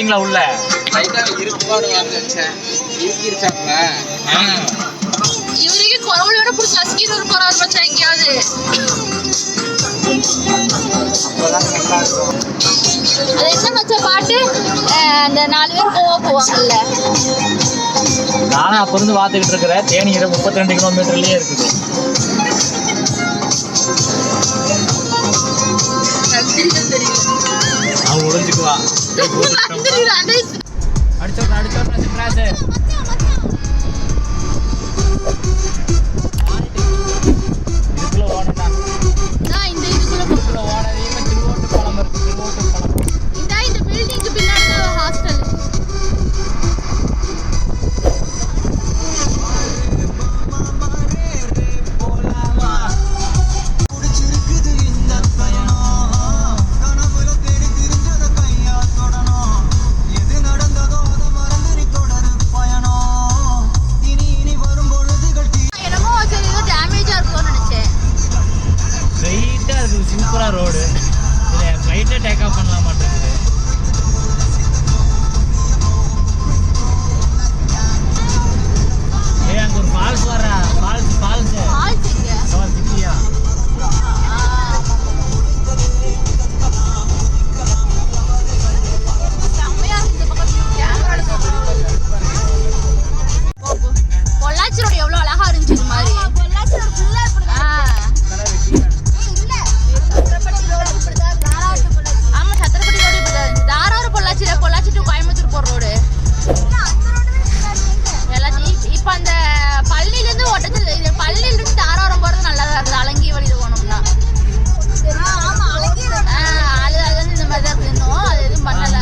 வச்சிங்களா உள்ள? இவருக்கு பிடிச்சி மச்சான் எங்கேயாவது. அது என்ன பாட்டு? அந்த நாலு பேர் கோவா போவாங்கல்ல. நானும் அப்ப இருந்து பார்த்துக்கிட்டு இருக்கிறேன் தேனி இரு முப்பத்தி ரெண்டு கிலோமீட்டர்லயே இருக்குது. தெரியும் தெரியும். அவன் ஒளிஞ்சுக்குவா. Mateo, Mateo, Mateo. அந்த பள்ளியில இருந்து ஒட்டத்து இது பள்ளியில இருந்து தாராவரம் போறது நல்லா தான் இருக்குது அலங்கி வழியில போனோம்னா அது அது வந்து இந்த மாதிரி தான் அது எதுவும் பண்ணல.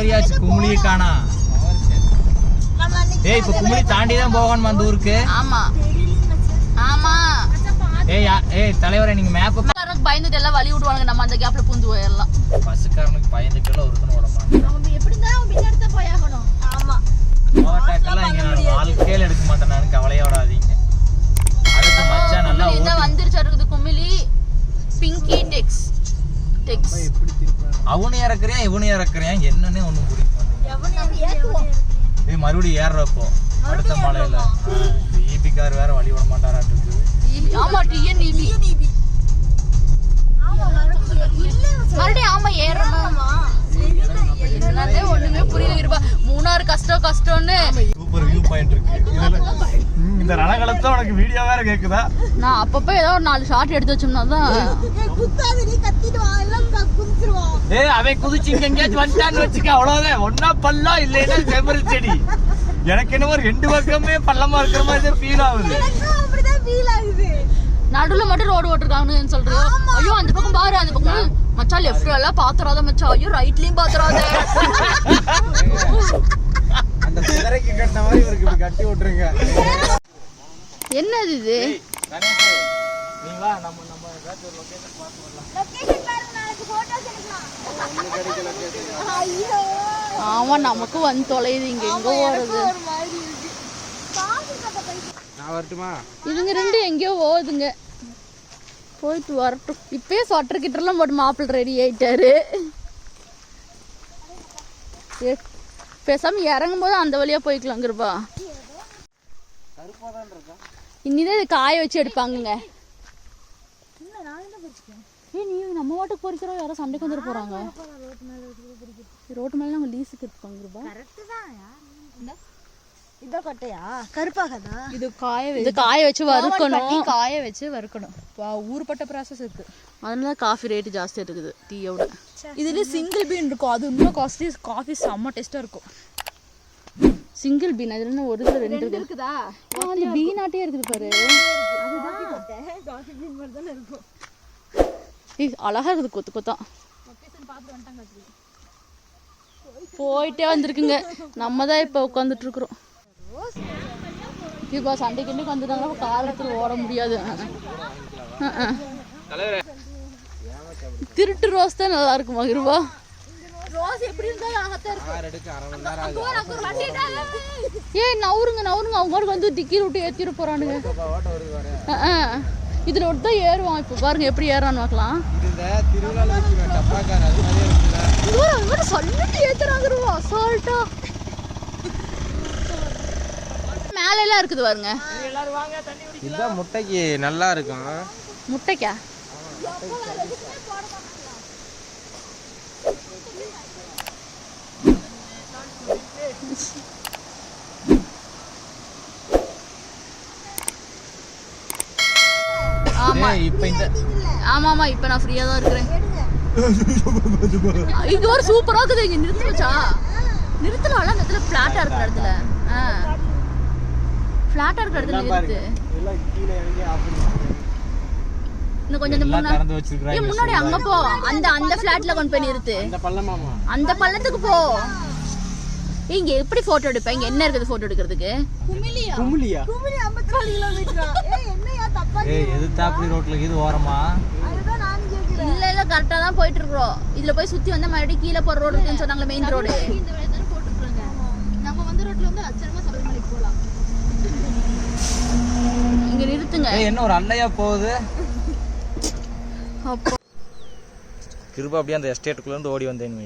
ஏரியாச்சு குமுளியை காணா. நம்ம அன்னைக்கு ஏய் இப்ப குமுளி தாண்டி தான் போகணும் அந்த ஊருக்கு? ஆமா. ஆமா. ஏய் யா- ஏய் தலைவரே நீங்க மேப் பஸ்காரனுக்கு பயந்துட்டு எல்லாம் வழி விடுவாங்க நம்ம அந்த கேப்ல பூந்து போயிடலாம். பஸ்ஸுக்காரனுக்கு பயந்துட்டு எல்லாம் ஒருத்தன ஓடமா நம்ம எப்படி தான் பின்னாடி தான் போயாகணும் ஆமா. ஓவர்டேக்கெல்லாம் இங்க நான் வாழ்க்கையில எடுக்க மாட்டேன். நான் கவலையோடாதீங்க அடுத்து மச்சான் நல்லா குமிழி தான் ஓட்டி வந்துருச்சு இருக்குது குமிழி பிங்கி டெக்ஸ் டெக்ஸ் அவனு இறக்குறேன் இவனு இறக்குறேன் என்னன்னே ஒண்ணும் புரிய மாட்டேங்குது ஏய் மறுபடியும் ஏறுறப்போ அடுத்த மலையில. ஈபி கார் வேற வழி விட மாட்டாராட்டு இருக்குது. ஆமா டிஎன் இபி ஆமா மறுபடியும் ஆமா ஏறணும் ஒண்ணுமே புரியல இருப்பா மூணாறு கஷ்டம் கஷ்டம்னு. சூப்பர் வியூ பாயிண்ட் இருக்கு. இந்த ரணகலத்தை உனக்கு வீடியோ வேற கேக்குதா? நான் அப்பப்போ ஏதோ ஒரு நாலு ஷார்ட் எடுத்து வச்சோம்னா தான் எல்லாம் குதிச்சிருவோம் ஏய் அவன் குதிச்சு இங்க எங்கேயாச்சும் வந்துட்டான்னு வச்சுக்க அவ்வளவுதான். ஒன்னா பள்ளம் இல்லைன்னா செம்மறி செடி. எனக்கு என்னமோ ரெண்டு பக்கமே பள்ளமா இருக்கிற மாதிரி ஃபீல் ஆகுது. எனக்கும் அப்படிதான் ஃபீல் ஆகுது. நடுவுல மட்டும் ரோடு ஓட்டிருக்காங்கன்னு சொல்றது ஐயோ அந்த பக்கம் பாரு அந்த பக்கம் மச்சான் லெஃப்ட்ல எல்லாம் பாத்துறாத மச்சான். ஐயோ ரைட்லயும் பாத்துறாத. அந்த சிதறைக்கு கட்டின மாதிரி இவருக்கு கட்டி விட்டுருங்க. என்னது இது? நீ வா நம்ம நம்ம ஏதாச்சும் ஒரு லொகேஷன் பார்த்து வரலாம். லொகேஷன் பாருங்க நாளைக்கு போட்டோஸ் எடுக்கலாம். ஐயோ. ஆமா நமக்கு வந்து தொலையுது இங்க எங்க இருக்கு. நான் வரட்டுமா? இதுங்க ரெண்டு எங்கேயோ போகுதுங்க போயிட்டு வரட்டும். இப்பயே சொட்டர் கிட்ட எல்லாம் போட்டு மாப்பிள்ளை ரெடி ஆயிட்டாரு. ஏ, பேசாம இறங்கும் போது அந்த வழியா போய்க்கலாங்கிறப்பா இனிதான் இது காய வச்சு எடுப்பாங்கங்க. ஏய் நீ நம்ம வாட்டுக்கு பொறிக்கிறோம் யாரோ சண்டைக்கு வந்துட போறாங்க. ரோட்டு மேல அவங்க லீஸுக்கு கரெக்ட் தான் இதான் கொட்டையா? கருப்பாகதா இது காய இது காய வச்சு வறுக்கணும். காய வச்சு வறுக்கணும். வா- ஊருப்பட்ட ப்ராசஸ் இருக்கு. அதனால காஃபி ரேட்டு ஜாஸ்தி இருக்குது டீயோட இதுல சிங்கிள் பீன் இருக்கும். அது இன்னும் காஸ்ட்லி காஃபி செம்ம டேஸ்டா இருக்கும். சிங்கிள் பீன் அதுல என்ன ஒரு இதுல ரெண்டு இருக்குது? அந்த பீன் ஆட்டே இருக்குது பாரு. காஃபி பீன் மாதிரி தானே இருக்கும். ஏய், அழகா இருக்குது கொத்து கொத்தா. போயிட்டே வந்திருக்குங்க. நம்ம தான் இப்போ உட்காந்துட்டு இருக்கிறோம் இப்போ சண்டை கிண்டைக்கு வந்துட்டாங்கன்னா கார் எடுத்துட்டு ஓட முடியாது. திருட்டு ரோஸ் தான் நல்லா இருக்குமா இருவா ரோஸ் எப்படி இருந்தாலும் அகத்தான் இருக்கும். கார் எடுக்க அரை மணி நேரம் ஆகுது ஏய் நவுருங்க நவுருங்க. அவங்க பாட்டுக்கு வந்து டிக்கி விட்டு ஏத்திட்டு போறானுங்க. ஓட்ட வருது பாரு. இதுல ஒருத்தர் தான் ஏறுவான் இப்போ. பாருங்க எப்படி ஏறான்னு பார்க்கலாம் இது இந்த அது இருக்குல்ல இவரு அவங்க சொல்லிட்டு ஏத்துறாங்க அசால்ட்டா. மேல எல்லாம் இருக்குது பாருங்க. இதுதான் முட்டைக்கு நல்லா இருக்கும். முட்டைக்கா? ஆமா. இப்ப இந்த ஆமா ஆமா இப்ப நான் ஃப்ரீயா தான் இருக்கிறேன். இங்க ஒரு சூப்பரா இருக்குது. இங்க நிறுத்துச்சா நிறுத்தலாம்ல அந்த இடத்துல பிளாட்டா இருக்கிற இடத்துல. பிளாட்டா இருக்கிற இடத்துல நிறுத்து. இன்னும் கொஞ்சம் இந்த எல்லாம் முன்னா- திறந்து ஏய், வச்சிருக்காங்க முன்னாடி அங்க போ. அந்த அந்த பிளாட்ல கொண்டு போய் நிறுத்து. அந்த பள்ளத்துக்கு போ. இங்க எப்படி போட்டோ எடுப்ப இங்க என்ன இருக்குது போட்டோ எடுக்கிறதுக்கு? குமிலியா? குமிலியா? குமிலி ஐம்பத்தி நாலு கிலோமீட்டரா ஏய் என்னையா தப்பா ஏய் ரோட்ல? இது ஓரமா? அதுதான் நான் கேக்குறேன். இல்ல இல்ல கரெக்டா தான் போயிட்டு இருக்கோம் இதுல போய் சுத்தி வந்தா மறுபடியும் கீழே போற ரோடு இருக்குன்னு சொன்னாங்களே மெயின் ரோடு இந்த வழி தானே போட்டுருக்காங்க. நம்ம வந்து ரோட்ல வந்து லட்சணமா சபரிமலைக்கு போகலாம் இங்க நிறுத்துங்க. ஏய் என்ன ஒரு அல்லையா போகுது? அப்போ திரும்ப அப்படியே அந்த எஸ்டேட்டுக்குள்ள இருந்து ஓடி வந்தேன்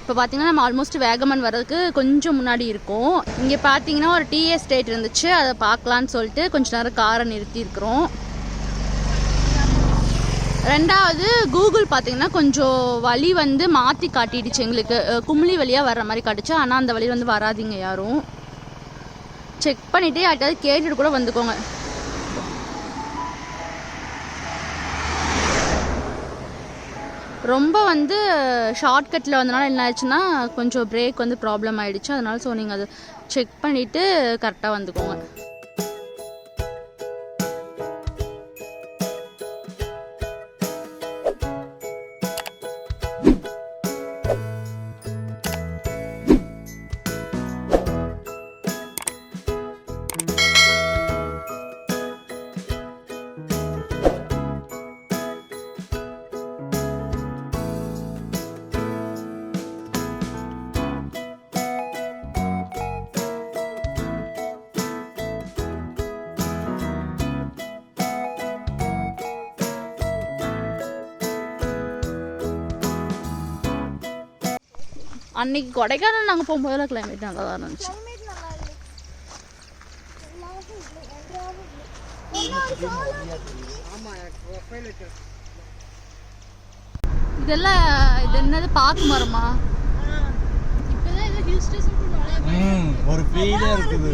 இப்போ பார்த்தீங்கன்னா நம்ம ஆல்மோஸ்ட் வேகமன் வர்றதுக்கு கொஞ்சம் முன்னாடி இருக்கும். இங்கே பார்த்தீங்கன்னா ஒரு டீ எஸ்டேட் இருந்துச்சு. அதை பார்க்கலான்னு சொல்லிட்டு கொஞ்ச நேரம் காரை நிறுத்தியிருக்கிறோம். ரெண்டாவது கூகுள் பார்த்தீங்கன்னா கொஞ்சம் வழி வந்து மாற்றி காட்டிடுச்சு எங்களுக்கு. அஹ், வழியாக வர்ற மாதிரி காட்டுச்சு. ஆனால் அந்த வழி வந்து வராதீங்க யாரும். செக் பண்ணிவிட்டு யார்கிட்டயாவது கேட்டுட்டு கூட வந்துக்கோங்க. ரொம்ப வந்து ஷார்ட்கட்டில் வந்தனால என்ன ஆயிடுச்சுன்னா கொஞ்சம் பிரேக் வந்து ப்ராப்ளம் ஆயிடுச்சு. அதனால ஸோ நீங்கள் அதை செக் பண்ணிவிட்டு கரெக்டாக வந்துக்கோங்க. அன்னைக்கு கொடைக்கானல் நாங்கள் போகும்போதெல்லாம் கிளைமேட் நல்லா தான் இருந்துச்சு இதெல்லாம் இது என்னது பாக்கு மரமா? இப்பதான் ஏதோ ஹில் ஸ்டேஷன் ம் ஒரு ஃபீலே இருக்குது.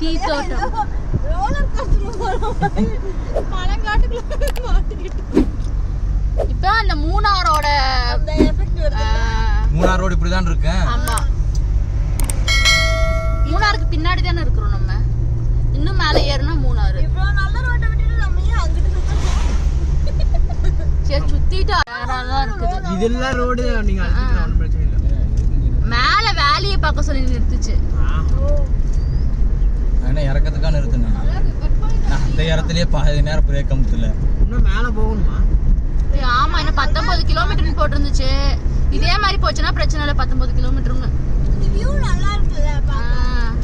டீ தோட்டம். ரோலர் கோஸ்டர் போறோம் பழங்காட்டுக்குள்ள மாட்டிக்கிட்டு இப்போ அந்த மூணாரோட மூணார் ரோடு இப்படி தான் இருக்கேன் ஆமா. மூணாருக்கு பின்னாடி தானே இருக்கிறோம் நம்ம. இன்னும் மேலே ஏறுனா மூணாறு. இவ்வளவு நல்ல ரோட்டை விட்டுட்டு நம்ம ஏன் அங்கிட்டு சுத்தணும் சரி சுத்திட்டு அழகா இருக்குது. இதெல்லாம் ரோடு நீங்க மேல வேலையை பார்க்க சொல்லி நிறுத்துச்சு. என்ன இறக்கத்துக்காக நிறுத்தினேன் நான் அந்த இடத்துலயே பாதி நேரம் பிரேக் அமுத்துல இன்னும் மேலே போகணுமா? ஆமா என்ன பத்தொன்பது கிலோமீட்டர்னு போட்டிருந்துச்சு. இதே மாதிரி போச்சுன்னா பிரச்சனை இல்லை பத்தொன்பது கிலோமீட்டருங்க. வியூ நல்லா இருக்குல்ல.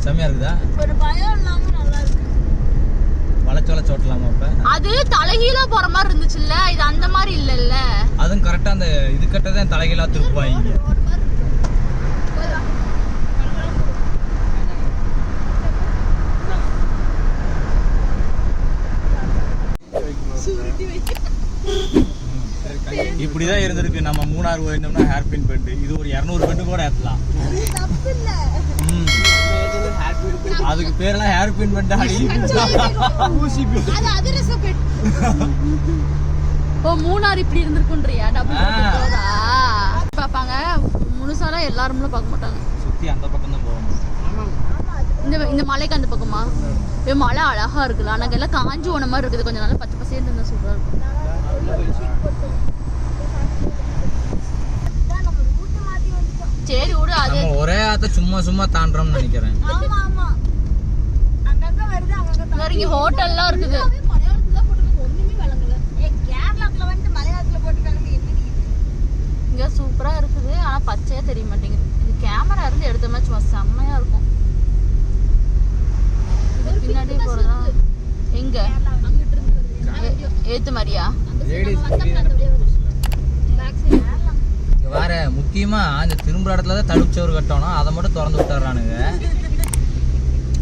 செம்மையா இருக்குதா? ஒரு பயம் இல்லாம நல்லா இருக்கு. வளைச்சு வளைச்சு ஓட்டலாமா இப்ப அது தலைகீழா போற மாதிரி இருந்துச்சுல்ல இது அந்த மாதிரி இல்லல்ல. அதுவும் கரெக்டா அந்த இது கட்டதான் தலைகீழா திருப்பாங்க இப்படிதான் இருந்திருக்கு. நம்ம மூணாறு போயிருந்தோம்னா ஹேர் பின் பெண்டு. இது ஒரு இரநூறு பெண்டு கூட ஏத்தலாம். இது தப்பு இல்ல ம். அதுக்கு பேரெல்லாம் ஹேர் பின் பெண்டு. அடி ஊசி ஓ மூணார் இப்படி இருந்திருக்குன்றியா? டபுள் பாப்பாங்க முழுசாலாம் எல்லாருமே பார்க்க மாட்டாங்க. சுத்தி அந்த பக்கம் தான் போகணும் ஆமா அது இந்த இந்த மலைக்கு அந்த பக்கமா? ஏ மலை அழகா இருக்குல்ல. ஆனால் எல்லாம் காஞ்சி போன மாதிரி இருக்குது. கொஞ்சம் நல்லா பச்சை பசேர்னு இருந்தால் சூப்பராக இருக்கும் இதான் நம்ம ரூட் மாத்தி வந்துட்டோம் சரி விடு அது நம்ம ஒரே ஆத்த சும்மா சும்மா தாண்டோம்னு நினைக்கிறேன். ஆமா ஆமா. அங்கங்க வருது அங்கங்க வேற இங்க ஹோட்டல்லாம் இருக்குது. மலையாளத்துல போட்டுருக்காங்க ஒண்ணுமே விளங்கல. ஏ கேரளாக்குள்ள வந்துட்டு மலையாளத்துல போட்டுருக்காங்க என்னடி இது? இங்க சூப்பரா இருக்குது ஆனா பச்சையா தெரிய மாட்டேங்குது. இது கேமரா இருந்து எடுத்தோம்னா சும்மா செம்மையா இருக்கும் இது பின்னாடி போறதா எங்க ஏ- ஏத்து மாதிரியா இங்க வேற முக்கியமா இந்த திரும்புற இடத்துல தான் தடுப்பு சோறு கட்டணும். அதை மட்டும் திறந்து விட்டுறானுங்க.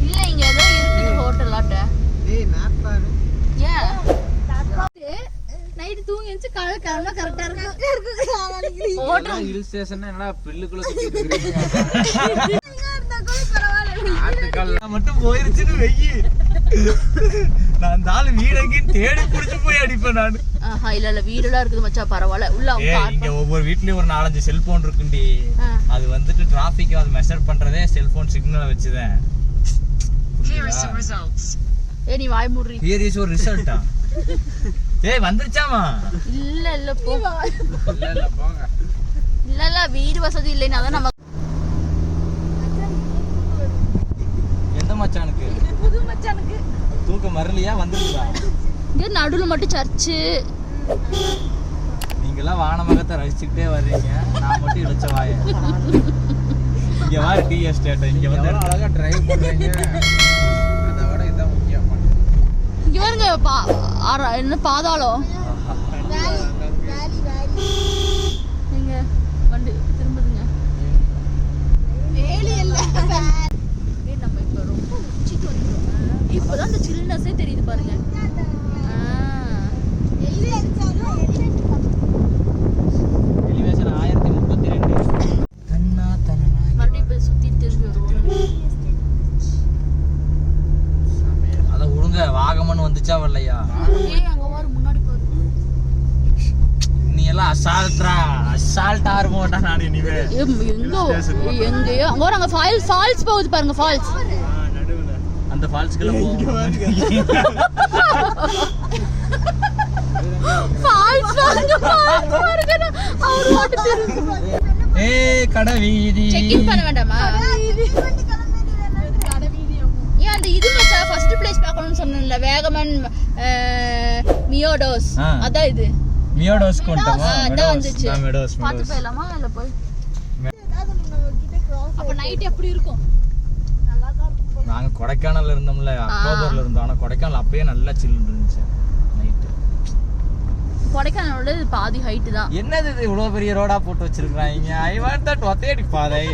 இல்ல இங்க ஏதோ இருக்குது ஹோட்டலாட்ட டேய் மேப் பாரு. ஏன்? நைட்டு தூங்கி எழுந்து காலை கிளம்பா கரெக்டா இருக்கும். ஹோட்டல். ஹில் ஸ்டேஷன் என்னடா பில்லுக்குள்ள சுத்திட்டு இருக்கீங்க மட்டும் போயிருச்சுன்னு வெயி. நான் அந்த ஆளு வீடங்கின்னு தேடி புடிச்சு போய் அடிப்பேன் நான். ஆஹா இல்ல இல்ல வீடெல்லாம் இருக்குது மச்சான் பரவாயில்ல. உள்ள ஏ. இங்க ஒவ்வொரு வீட்லயும் ஒரு நாலஞ்சு செல்போன் இருக்குண்டி. அது வந்துட்டு டிராபிக் அது மெஷர் பண்றதே செல்போன் சிக்னலை வச்சுதான். ஏ நீ வாய் மூடுறி. ஹியர் இஸ் ஒரு ரிசல்ட்டா ஏய் வந்துருச்சாமா இல்ல இல்ல போ. இல்ல இல்ல போங்க. இல்ல இல்ல வீடு வசதி இல்லைன்னா தான் நம்ம எந்த மச்சானுக்கு? தூக்கம் வரலையா வந்துருக்குதா? இங்க நடுவுல மட்டும் சர்ச்சு. நீங்கெல்லாம் வானமகத்தை ரசிச்சுக்கிட்டே வர்றீங்க. நான் மட்டும் இழைச்ச வாய. இங்க வாரு டீ எஸ்டேட் இங்க வந்து அழகா டிரைவ் பண்றீங்க. அதை விட இதுதான் முக்கியம். இங்க பாருங்க பா- என்ன பாதாளம்? நீங்க வண்டி திரும்புதுங்க. வேலி இல்ல ஏய், நம்ம இப்ப ரொம்ப உச்சிக்கு இப்பதான் அந்த சில்னஸே தெரியுது பாருங்க. ஆயிரத்தி முப்பத்தி ரெண்டு. மறுபடியும் சுத்தி திரும்பி வருவோம். வாகமன் வந்துச்சா வரலையா? ஏய் அங்க பாரு முன்னாடி பாரு. நீ எல்லாம் அசால்ட்ரா. அசால்ட் ஆர்மோட்டா நான் இனிமே. எங்கேயோ? அங்க ஒரு அங்க ஃபால்ஸ் ஃபால்ஸ் போகுது பாருங்க ஃபால்ஸ் அந்த ஃபால்ஸ்க்குள்ள போவோம் ஏய் கடை வீதி செக் இன் பண்ண வேண்டாமா? ஏன் அந்த இது மச்சா ஃபர்ஸ்ட் பிளேஸ் பார்க்கணும்னு சொன்னேன்ல வேகமன் மியோடோஸ். அதான் இது. மியோடோஸ் கொண்டோமா அதான் வந்துச்சு. பார்த்து மெடோஸ் போயிடலாமா? இல்ல போய்? அப்ப நைட் எப்படி இருக்கும்? நாங்க கொடைக்கானல்ல இருந்தோம்ல அக்டோபர்ல இருந்தோம். ஆனா கொடைக்கானல் அப்பயே நல்லா சில்லுன்னு இருந்துச்சு நைட்டு கொடைக்கானலோட பாதி ஹைட்டு தான். என்னது இது இவ்வளவு பெரிய ரோடா போட்டு வச்சிருக்காங்க ஐ வாண்ட் தட் ஒத்தேடி பாதை.